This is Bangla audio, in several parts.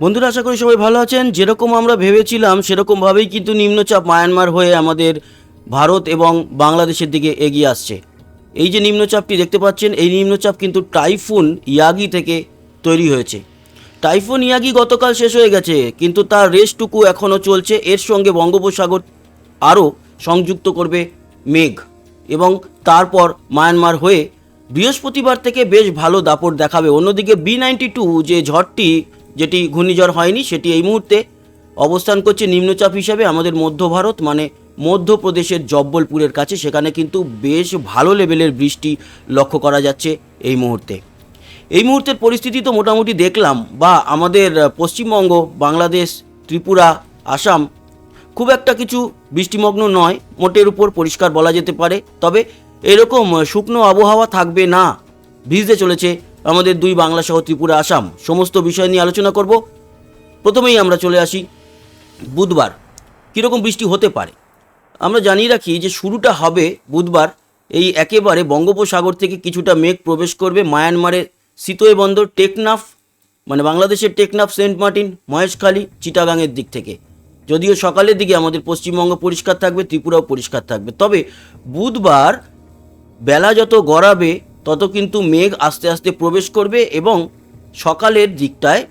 বন্ধুরা, আশা করি সবাই ভালো আছেন। যেরকম আমরা ভেবেছিলাম সেরকমভাবেই কিন্তু নিম্নচাপ মায়ানমার হয়ে আমাদের ভারত এবং বাংলাদেশের দিকে এগিয়ে আসছে। এই যে নিম্নচাপটি দেখতে পাচ্ছেন, এই নিম্নচাপ কিন্তু টাইফুন ইয়াগি থেকে তৈরি হয়েছে। টাইফুন ইয়াগি গতকাল শেষ হয়ে গেছে, কিন্তু তার রেসটুকু এখনও চলছে। এর সঙ্গে বঙ্গোপসাগর আরও সংযুক্ত করবে মেঘ এবং তারপর মায়ানমার হয়ে বৃহস্পতিবার থেকে বেশ ভালো দাপট দেখাবে। অন্যদিকে বি নাইনটি টু যে ঝড়টি যেটি ঘূর্ণিঝড় হয়নি, সেটি এই মুহূর্তে অবস্থান করছে নিম্নচাপ হিসাবে আমাদের মধ্য ভারত মানে মধ্যপ্রদেশের জব্বলপুরের কাছে। সেখানে কিন্তু বেশ ভালো লেভেলের বৃষ্টি লক্ষ্য করা যাচ্ছে এই মুহূর্তে। এই মুহূর্তের পরিস্থিতি তো মোটামুটি দেখলাম, বা আমাদের পশ্চিমবঙ্গ, বাংলাদেশ, ত্রিপুরা, আসাম খুব একটা কিছু বৃষ্টিমগ্ন নয়, মোটের উপর পরিষ্কার বলা যেতে পারে। তবে এরকম শুকনো আবহাওয়া থাকবে না, ভিজতে চলেছে আমাদের দুই বাংলা সহ ত্রিপুরা, আসাম সমস্ত বিষয় নিয়ে আলোচনা করব। প্রথমেই আমরা চলে আসি বুধবার। কীরকম বৃষ্টি হতে পারে? আমরা জানিয়ে রাখি যে শুরুটা হবে বুধবার। এই একেবারে বঙ্গোপসাগর থেকে কিছুটা মেঘ প্রবেশ করবে মায়ানমারের সিতোয় বন্দর, টেকনাফ মানে বাংলাদেশের টেকনাফ, সেন্ট মার্টিন, মহেশখালী, চিটাগাংয়ের দিক থেকে। যদিও সকালের দিকে আমাদের পশ্চিমবঙ্গ পরিষ্কার থাকবে, ত্রিপুরাও পরিষ্কার থাকবে। তবে বুধবার বেলা যত গড়াবে তত কিন্তু মেঘ আস্তে আস্তে প্রবেশ করবে এবং সকালের দিকটায়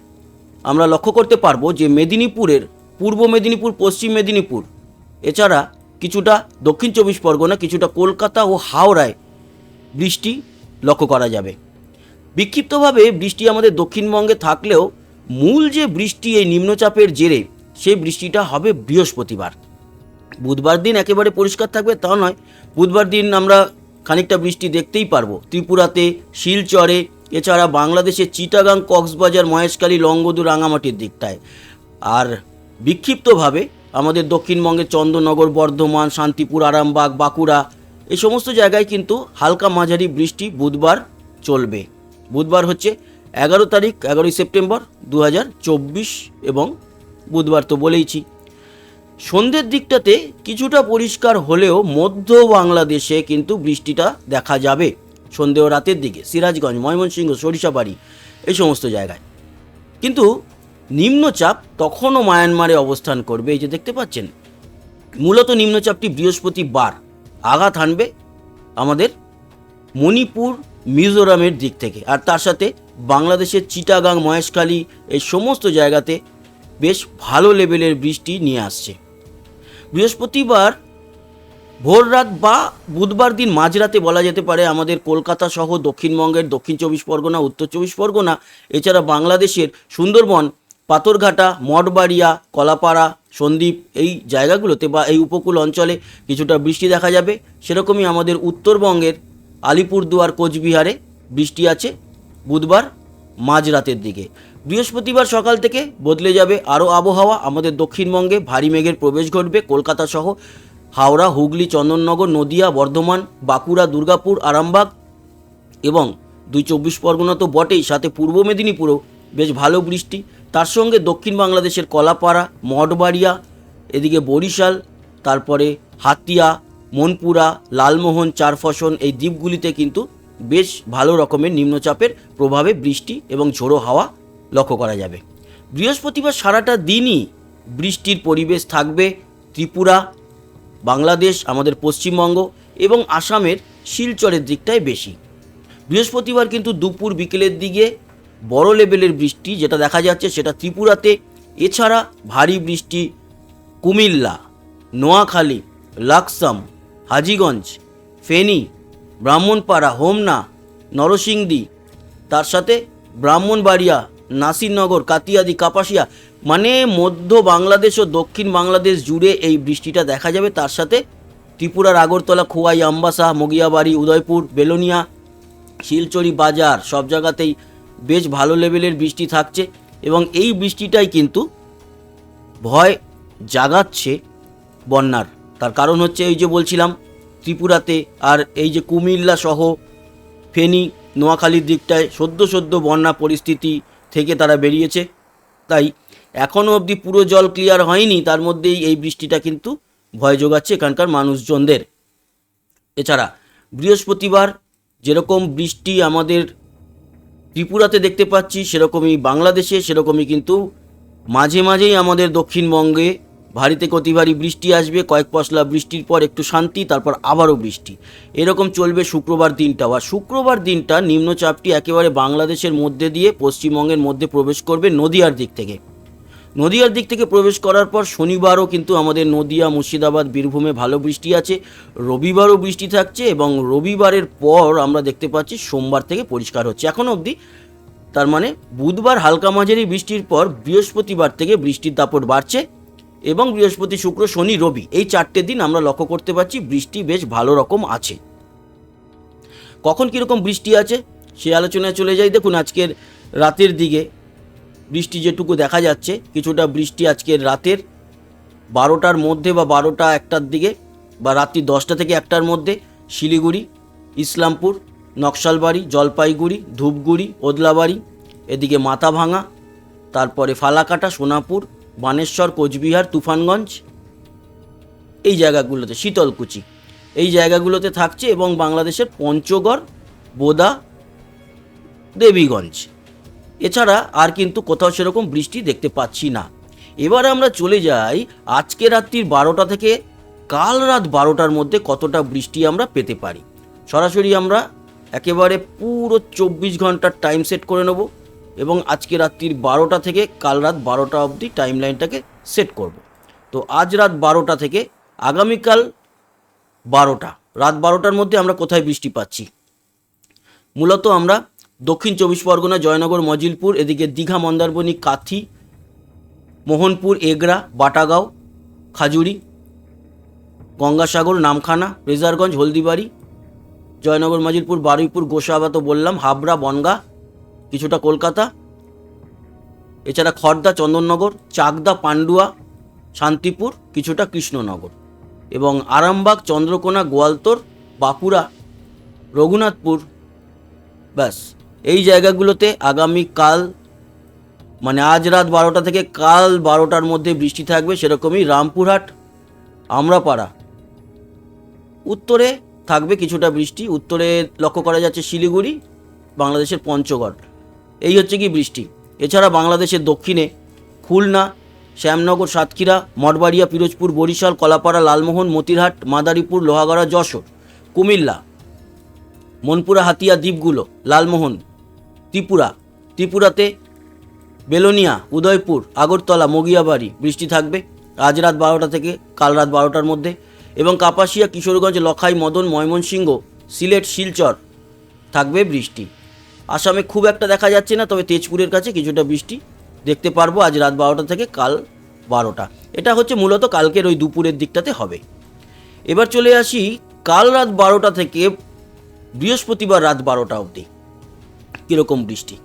আমরা লক্ষ্য করতে পারব যে মেদিনীপুরের পূর্ব মেদিনীপুর, পশ্চিম মেদিনীপুর, এছাড়া কিছুটা দক্ষিণ চব্বিশ পরগনা, কিছুটা কলকাতা ও হাওড়ায় বৃষ্টি লক্ষ্য করা যাবে। বিক্ষিপ্তভাবে বৃষ্টি আমাদের দক্ষিণবঙ্গে থাকলেও মূল যে বৃষ্টি এই নিম্নচাপের জেরে সেই বৃষ্টিটা হবে বৃহস্পতিবার। বুধবার দিন একেবারে পরিষ্কার থাকবে তা নয়। বুধবার দিন আমরা খানিকটা বৃষ্টি দেখতেই পারব। ত্রিপুরাতে, শিলচরে, এছাড়া বাংলাদেশের চিটাগাং, কক্সবাজার, মহেশখালী, লংগদু, রাঙামাটির দিকটায়। আর বিক্ষিপ্তভাবে আমাদের দক্ষিণবঙ্গের চন্দ্রনগর, বর্ধমান, শান্তিপুর, আরামবাগ, বাঁকুড়া এই সমস্ত জায়গায় কিন্তু হালকা মাঝারি বৃষ্টি বুধবার চলবে। বুধবার হচ্ছে এগারো তারিখ, এগারোই সেপ্টেম্বর দু হাজার চব্বিশ এবং বুধবার তো বলেইছি। সন্ধ্যের দিকটাতে কিছুটা পরিষ্কার হলেও মধ্য বাংলাদেশে কিন্তু বৃষ্টিটা দেখা যাবে সন্ধে ও রাতের দিকে। সিরাজগঞ্জ, ময়মনসিংহ, সরিষাবাড়ি, এই সমস্ত জায়গায়। কিন্তু নিম্নচাপ তখনও মায়ানমারে অবস্থান করবে, এই যে দেখতে পাচ্ছেন। মূলত নিম্নচাপটি বৃহস্পতিবার আঘাত হানবে আমাদের মণিপুর, মিজোরামের দিক থেকে। আর তার সাথে বাংলাদেশের চিটাগাং, মহেশখালী, এই সমস্ত জায়গাতে বেশ ভালো লেভেলের বৃষ্টি নিয়ে আসছে। বৃহস্পতিবার ভোর রাত বা বুধবার দিন মাঝরাতে বলা যেতে পারে আমাদের কলকাতা সহ দক্ষিণবঙ্গের দক্ষিণ চব্বিশ পরগনা, উত্তর চব্বিশ পরগনা, এছাড়া বাংলাদেশের সুন্দরবন, পাথরঘাটা, মঠবাড়িয়া, কলাপাড়া, সন্দ্বীপ এই জায়গাগুলোতে বা এই উপকূল অঞ্চলে কিছুটা বৃষ্টি দেখা যাবে। সেরকমই আমাদের উত্তরবঙ্গের আলিপুরদুয়ার, কোচবিহারে বৃষ্টি আছে বুধবার মাঝরাতের দিকে। বৃহস্পতিবার সকাল থেকে বদলে যাবে আরও আবহাওয়া। আমাদের দক্ষিণবঙ্গে ভারী মেঘের প্রবেশ ঘটবে কলকাতা সহ হাওড়া, হুগলি, চন্দননগর, নদিয়া, বর্ধমান, বাঁকুড়া, দুর্গাপুর, আরামবাগ এবং দুই চব্বিশ পরগনা তো বটেই। সাথে পূর্ব মেদিনীপুরেও বেশ ভালো বৃষ্টি। তার সঙ্গে দক্ষিণ বাংলাদেশের কলাপাড়া, মঠবাড়িয়া, এদিকে বরিশাল, তারপরে হাতিয়া, মনপুরা, লালমোহন, চারফসন এই দ্বীপগুলিতে কিন্তু বেশ ভালো রকমের নিম্নচাপের প্রভাবে বৃষ্টি এবং ঝোড়ো হাওয়া লক্ষ্য করা যাবে। বৃহস্পতিবার সারাটা দিনই বৃষ্টির পরিবেশ থাকবে ত্রিপুরা, বাংলাদেশ, আমাদের পশ্চিমবঙ্গ এবং আসামের শিলচরের দিকটায় বেশি। বৃহস্পতিবার কিন্তু দুপুর বিকেলের দিকে বড় লেভেলের বৃষ্টি যেটা দেখা যাচ্ছে সেটা ত্রিপুরাতে। এছাড়া ভারী বৃষ্টি কুমিল্লা, নোয়াখালী, লাকসাম, হাজিগঞ্জ, ফেনী, ব্রাহ্মণপাড়া, হোমনা, নরসিংদী, তার সাথে ব্রাহ্মণবাড়িয়া নাসিরনগর, কাতিয়াদি, কাপাসিয়া মানে মধ্য বাংলাদেশ ও দক্ষিণ বাংলাদেশ জুড়ে এই বৃষ্টিটা দেখা যাবে। তার সাথে ত্রিপুরার আগরতলা, খোয়াই, আম্বাসা, মগিয়াবাড়ি, উদয়পুর, বেলোনিয়া, শিলচরি বাজার সব জায়গাতেই বেশ ভালো লেভেলের বৃষ্টি থাকছে এবং এই বৃষ্টিটাই কিন্তু ভয় জাগাচ্ছে বন্যার। তার কারণ হচ্ছে এই যে বলছিলাম, ত্রিপুরাতে আর এই যে কুমিল্লা সহ ফেনী, নোয়াখালীর দিকটায় সদ্য সদ্য বন্যা পরিস্থিতি থেকে তারা বেরিয়েছে। তাই এখনও অবধি পুরো জল ক্লিয়ার হয়নি, তার মধ্যেই এই বৃষ্টিটা কিন্তু ভয় যোগাচ্ছে এখানকার মানুষজনদের। এছাড়া বৃহস্পতিবার যেরকম বৃষ্টি আমাদের ত্রিপুরাতে দেখতে পাচ্ছি, সেরকমই বাংলাদেশে, সেরকমই কিন্তু মাঝে মাঝেই আমাদের দক্ষিণবঙ্গে ভারী থেকে অতি ভারী বৃষ্টি আসবে, কয়েক পশলা বৃষ্টির পর একটু শান্তি, তারপর আবারও বৃষ্টি। এরকম চলবে শুক্রবার দিনটাও। আর শুক্রবার দিনটা নিম্নচাপটি একেবারে বাংলাদেশের মধ্যে দিয়ে পশ্চিমবঙ্গের মধ্যে প্রবেশ করবে নদিয়ার দিক থেকে। নদিয়ার দিক থেকে প্রবেশ করার পর শনিবারও কিন্তু আমাদের নদিয়া, মুর্শিদাবাদ, বীরভূমে ভালো বৃষ্টি আছে। রবিবারও বৃষ্টি থাকছে এবং রবিবারের পর আমরা দেখতে পাচ্ছি সোমবার থেকে পরিষ্কার হচ্ছে। এখনও অবধি তার মানে বুধবার হালকা মাঝারি বৃষ্টির পর বৃহস্পতিবার থেকে বৃষ্টির দাপট বাড়ছে। এবং বৃহস্পতি, শুক্র, শনি, রবি, এই চারটে দিন আমরা লক্ষ্য করতে পারছি বৃষ্টি বেশ ভালো রকম আছে। কখন কীরকম বৃষ্টি আছে সে আলোচনায় চলে যাই। দেখুন, আজকের রাতের দিকে বৃষ্টি যেটুকু দেখা যাচ্ছে, কিছুটা বৃষ্টি আজকের রাতের বারোটার মধ্যে বা বারোটা একটার দিকে বা রাত্রি দশটা থেকে একটার মধ্যে শিলিগুড়ি, ইসলামপুর, নকশালবাড়ি, জলপাইগুড়ি, ধূপগুড়ি, ওদলাবাড়ি, এদিকে মাথাভাঙা তারপরে ফালাকাটা, সোনাপুর বানেশ্বর, কোচবিহার, তুফানগঞ্জ, এই জায়গাগুলোতে, শীতলকুচি। এই জায়গাগুলোতে থাকছে এবং বাংলাদেশের পঞ্চগড়, বোদা, দেবীগঞ্জ। এছাড়া আর কিন্তু কোথাও সেরকম বৃষ্টি দেখতে পাচ্ছি না। এবার আমরা চলে যাই আজকে রাত্রির বারোটা থেকে কাল রাত বারোটার মধ্যে কতটা বৃষ্টি আমরা পেতে পারি। সরাসরি আমরা একেবারে পুরো চব্বিশ ঘণ্টার টাইম সেট করে নেব। এবং আজকে রাত্রির বারোটা থেকে কাল রাত বারোটা অবধি টাইম লাইনটাকে সেট করব। তো আজ রাত বারোটা থেকে আগামীকাল বারোটা, রাত বারোটার মধ্যে আমরা কোথায় বৃষ্টি পাচ্ছি? মূলত আমরা দক্ষিণ চব্বিশ পরগনা, জয়নগর, মজিলপুর, এদিকে দীঘা মন্দারবনি কাথি, মোহনপুর, এগরা, বাটাগাঁও, খাজুরি, গঙ্গাসাগর, নামখানা, রেজারগঞ্জ, হলদিবাড়ি, জয়নগর, মজিলপুর, বারুইপুর, গোসাবা তো বললাম, হাবড়া, বনগা কিছুটা কলকাতা, এছাড়া খড়দা চন্দননগর, চাকদা পান্ডুয়া, শান্তিপুর, কিছুটা কৃষ্ণনগর এবং আরামবাগ, চন্দ্রকোনা, গোয়ালতোর, বাঁকুড়া, রঘুনাথপুর, ব্যাস। এই জায়গাগুলোতে আগামীকাল মানে আজ রাত বারোটা থেকে কাল বারোটার মধ্যে বৃষ্টি থাকবে সেরকমই রামপুরহাট, আমরাপাড়া। উত্তরে থাকবে কিছুটা বৃষ্টি, উত্তরে লক্ষ্য করা যাচ্ছে শিলিগুড়ি, বাংলাদেশের পঞ্চগড়। এই হচ্ছে কি বৃষ্টি। এছাড়া বাংলাদেশের দক্ষিণে খুলনা, শ্যামনগর, সাতক্ষীরা, মঠবাড়িয়া, পিরোজপুর, বরিশাল, কলাপাড়া, লালমোহন, মতিরহাট, মাদারীপুর, লোহাগড়া, যশোর, কুমিল্লা, মনপুরা, হাতিয়া, দ্বীপগুলো, লালমোহন, ত্রিপুরা, ত্রিপুরাতে বেলোনিয়া, উদয়পুর, আগরতলা, মগিয়াবাড়ি বৃষ্টি থাকবে আজ রাত বারোটা থেকে কাল রাত বারোটার মধ্যে এবং কাপাসিয়া, কিশোরগঞ্জ, লখাই, মদন, ময়মনসিংহ, সিলেট, শিলচর থাকবে বৃষ্টি। আসামে খুব একটা দেখা যাচ্ছে না, তবে তেজপুরের কাছে কিছুটা বৃষ্টি দেখতে পারব আজ রাত বারোটা থেকে কাল বারোটা। এটা হচ্ছে মূলত কালকের ওই দুপুরের দিকটাতে হবে। এবার চলে আসি কাল রাত বারোটা থেকে বৃহস্পতিবার রাত বারোটা অবধি। কীরকম বৃষ্টি?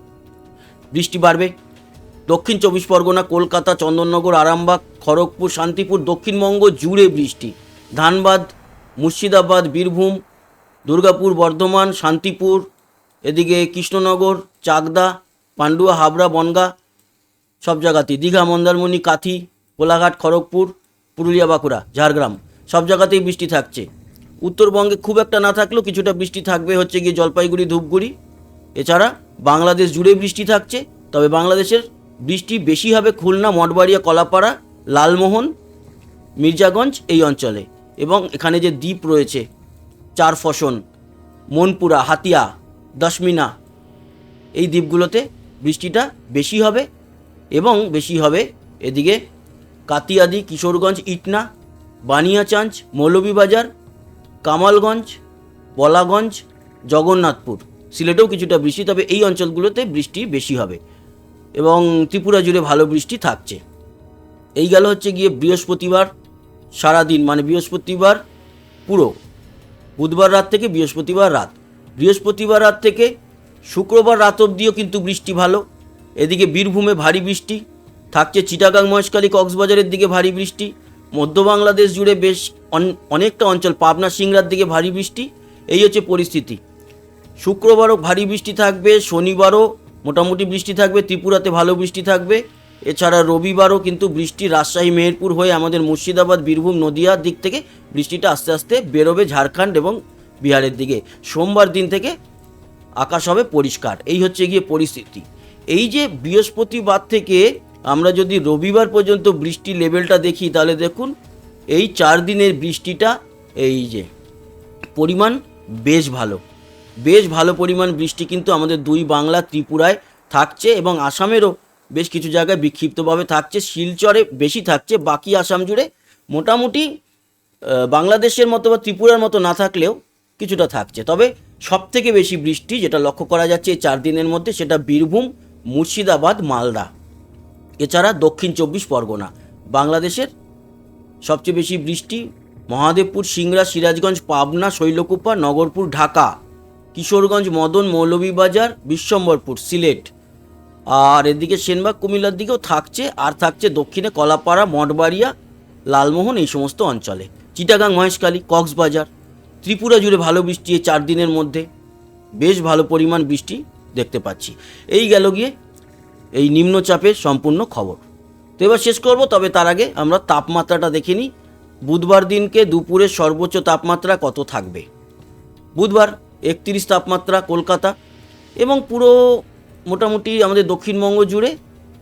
বৃষ্টি বাড়বে। দক্ষিণ চব্বিশ পরগনা, কলকাতা, চন্দননগর, আরামবাগ, খড়গপুর, শান্তিপুর, দক্ষিণবঙ্গ জুড়ে বৃষ্টি। ধানবাদ, মুর্শিদাবাদ, বীরভূম, দুর্গাপুর, বর্ধমান, শান্তিপুর এদিকে কৃষ্ণনগর, চাকদা, পান্ডুয়া, হাবড়া, বনগা, সব জায়গাতেই। দীঘা, মন্দারমণি, কাথি, কোলাঘাট, খড়গপুর, পুরুলিয়া, বাঁকুড়া, ঝাড়গ্রাম, সব জায়গাতেই বৃষ্টি থাকছে। উত্তরবঙ্গে খুব একটা না থাকলেও কিছুটা বৃষ্টি থাকবে হচ্ছে গিয়ে জলপাইগুড়ি, ধূপগুড়ি। এছাড়া বাংলাদেশ জুড়ে বৃষ্টি থাকছে, তবে বাংলাদেশের বৃষ্টি বেশি হবে খুলনা, মঠবাড়িয়া, কলাপাড়া, লালমোহন, মির্জাগঞ্জ এই অঞ্চলে। এবং এখানে যে দ্বীপ রয়েছে, চার ফসন, মনপুরা, হাতিয়া দশমিনা। এই দ্বীপগুলোতে বৃষ্টিটা বেশি হবে এবং বেশি হবে এদিকে কাতিয়াদি, কিশোরগঞ্জ, ইটনা, বানিয়াচাঞ্চ, মৌলভীবাজার, কামালগঞ্জ বলাগঞ্জ জগন্নাথপুর। সিলেটেও কিছুটা বৃষ্টি, তবে এই অঞ্চলগুলোতে বৃষ্টি বেশি হবে এবং ত্রিপুরা জুড়ে ভালো বৃষ্টি থাকছে। এই গেল হচ্ছে গিয়ে বৃহস্পতিবার, সারাদিন মানে বৃহস্পতিবার পুরো। বুধবার রাত থেকে বৃহস্পতিবার রাত। বৃহস্পতিবার রাত থেকে শুক্রবার রাত অবধিও কিন্তু বৃষ্টি ভালো। এদিকে বীরভূমে ভারী বৃষ্টি, থাকছে চিটাগাং মহেশখালী কক্সবাজারের দিকে ভারী বৃষ্টি, মধ্য বাংলাদেশ জুড়ে বেশ অন- অনেকটা অঞ্চল পাবনা সিংড়ার দিকে ভারী বৃষ্টি, এই হচ্ছে পরিস্থিতি। শুক্রবারও ভারী বৃষ্টি থাকবে, শনিবারও মোটামুটি বৃষ্টি থাকবে, ত্রিপুরাতে ভালো বৃষ্টি থাকবে। এছাড়া রবিবারও কিন্তু বৃষ্টি রাজশাহী, মেহেরপুর হয়ে আমাদের মুর্শিদাবাদ, বীরভূম, নদিয়ার দিক থেকে বৃষ্টিটা আস্তে আস্তে বেরোবে, ঝাড়খণ্ড এবং বিহারের দিকে। সোমবার দিন থেকে আকাশ হবে পরিষ্কার। এই হচ্ছে গিয়ে পরিস্থিতি। এই যে বৃহস্পতিবার থেকে আমরা যদি রবিবার পর্যন্ত বৃষ্টি লেভেলটা দেখি, তাহলে দেখুন এই চার দিনের বৃষ্টিটা এই যে পরিমাণ বেশ ভালো। বেশ ভালো পরিমাণ বৃষ্টি কিন্তু আমাদের দুই বাংলা, ত্রিপুরায় থাকছে এবং আসামেরও বেশ কিছু জায়গায় বিক্ষিপ্তভাবে থাকছে। শিলচরে বেশি থাকছে, বাকি আসাম জুড়ে মোটামুটি বাংলাদেশের মতো বা ত্রিপুরার মতো না থাকলেও কিছুটা থাকছে। তবে সবথেকে বেশি বৃষ্টি যেটা লক্ষ্য করা যাচ্ছে এই চার দিনের মধ্যে সেটা বীরভূম, মুর্শিদাবাদ, মালদা। এছাড়া দক্ষিণ চব্বিশ পরগনা। বাংলাদেশের সবচেয়ে বেশি বৃষ্টি মহাদেবপুর, সিংড়া, সিরাজগঞ্জ, পাবনা, শৈলকুপা, নগরপুর, ঢাকা। কিশোরগঞ্জ, মদন, মৌলভীবাজার, বিশ্বম্বরপুর, সিলেট। আর এদিকে সেনবাগ, কুমিল্লার দিকেও থাকছে, আর থাকছে দক্ষিণে কলাপাড়া, মঠবাড়িয়া, লালমোহন এই সমস্ত অঞ্চলে। চিটাগাং, মহেশখালী, কক্সবাজার। ত্রিপুরা জুড়ে ভালো বৃষ্টি এই চার দিনের মধ্যে। বেশ ভালো পরিমাণ বৃষ্টি দেখতে পাচ্ছি। এই গেল গিয়ে এই নিম্নচাপের সম্পূর্ণ খবর। তো এবার শেষ করব, তবে তার আগে আমরা তাপমাত্রাটা দেখে নিই। বুধবার দিনকে দুপুরের সর্বোচ্চ তাপমাত্রা কত থাকবে? বুধবার একত্রিশ তাপমাত্রা কলকাতা এবং পুরো মোটামুটি আমাদের দক্ষিণবঙ্গ জুড়ে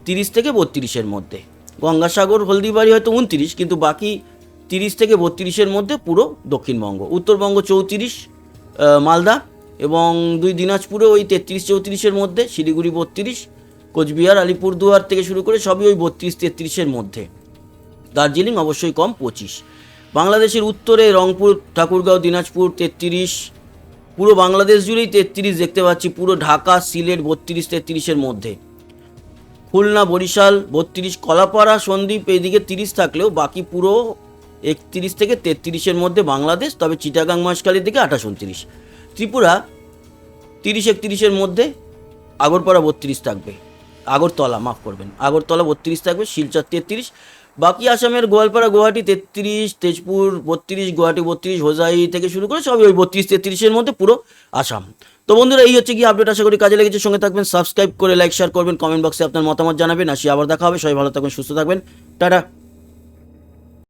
তিরিশ থেকে বত্রিশের মধ্যে। গঙ্গাসাগর, হলদিবাড়ি হয়তো উনত্রিশ, কিন্তু বাকি তিরিশ থেকে বত্রিশের মধ্যে পুরো দক্ষিণবঙ্গ। উত্তরবঙ্গ চৌত্রিশ মালদা এবং দুই দিনাজপুরে ওই তেত্রিশ চৌত্রিশের মধ্যে, শিলিগুড়ি বত্রিশ, কোচবিহার, আলিপুরদুয়ার থেকে শুরু করে সবই ওই বত্রিশ তেত্রিশের মধ্যে। দার্জিলিং অবশ্যই কম পঁচিশ। বাংলাদেশের উত্তরে রংপুর, ঠাকুরগাঁও, দিনাজপুর তেত্রিশ, পুরো বাংলাদেশ জুড়েই তেত্রিশ দেখতে পাচ্ছি, পুরো ঢাকা, সিলেট বত্রিশ তেত্রিশের মধ্যে। খুলনা, বরিশাল বত্রিশ, কলাপাড়া, সন্দ্বীপ, এইদিকে তিরিশ থাকলেও বাকি পুরো একত্রিশ থেকে তেত্রিশের মধ্যে বাংলাদেশ, তবে চিটাগাং মহেশখালীর দিকে আঠাশ উনত্রিশ। ত্রিপুরা তিরিশ একত্রিশের মধ্যে, আগরপাড়া বত্রিশ থাকবে। আগরতলা, মাফ করবেন, আগরতলা বত্রিশ থাকবে, শিলচর তেত্রিশ, বাকি আসামের গোয়ালপাড়া, গুয়াহাটি তেত্রিশ, তেজপুর বত্রিশ, গুয়াহাটি বত্রিশ, হোজাই থেকে শুরু করে সবই ওই বত্রিশ তেত্রিশের মধ্যে পুরো আসাম। তো বন্ধুরা, এই হচ্ছে কি আপডেট আশা করি কাজে লেগেছে। সঙ্গে থাকবেন সাবস্ক্রাইব করে লাইক শেয়ার করবেন কমেন্ট বক্সে আপনার মতামত জানাবেন। আসি আবার দেখা হবে। সবাই ভালো থাকবেন, সুস্থ থাকবেন। টাটা।